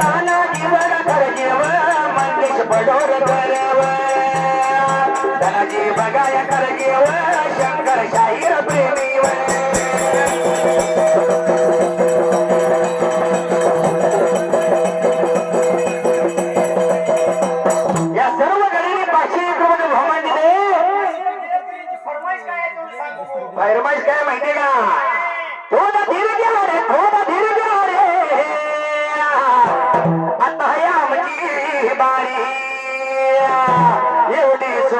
तानाजी बघा पडोर करव शंकर शाहीर या सर्व पाचशे एक रुपये फरमाईश काय माहितीये का?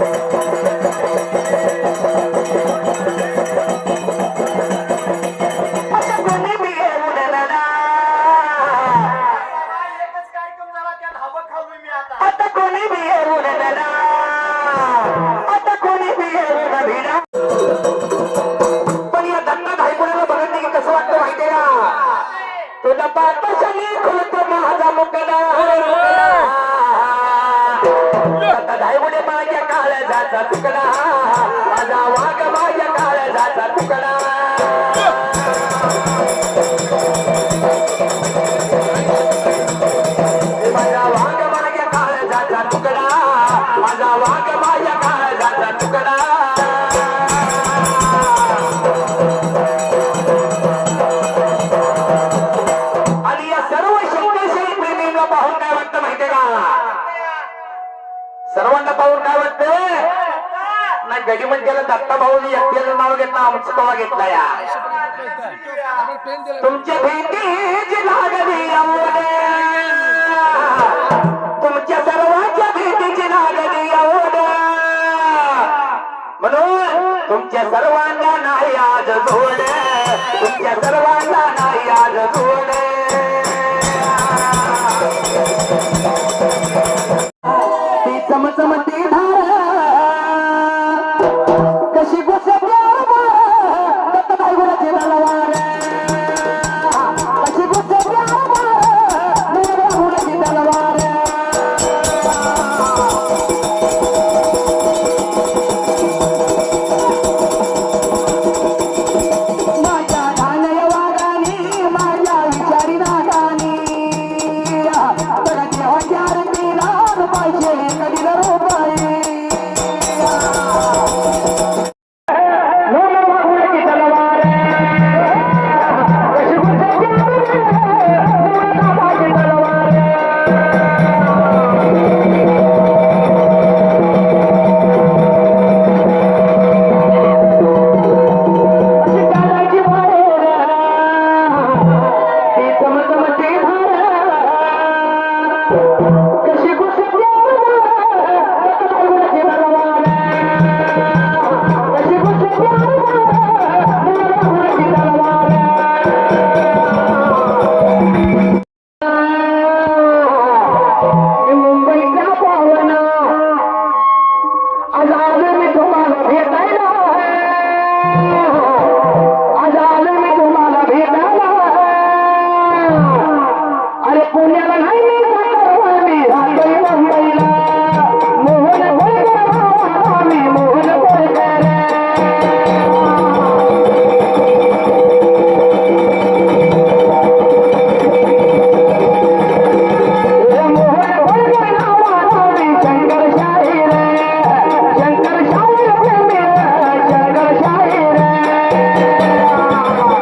Música माझ्या काळजाचा सर्वांना पाहून काय वाटतं नाही गडी म्हणजे दत्ता भाऊनी एकट्याचं नाव घेतलं आमचं कवा घेतला या. तुमच्या भेटीची लागली आवड तुमच्या सर्वांच्या भेटीची लागली आवड म्हणून तुमच्या सर्वांना नाही आज जोड. तुमच्या सर्वांना नाही आज जोड. జగమగమ చేధారా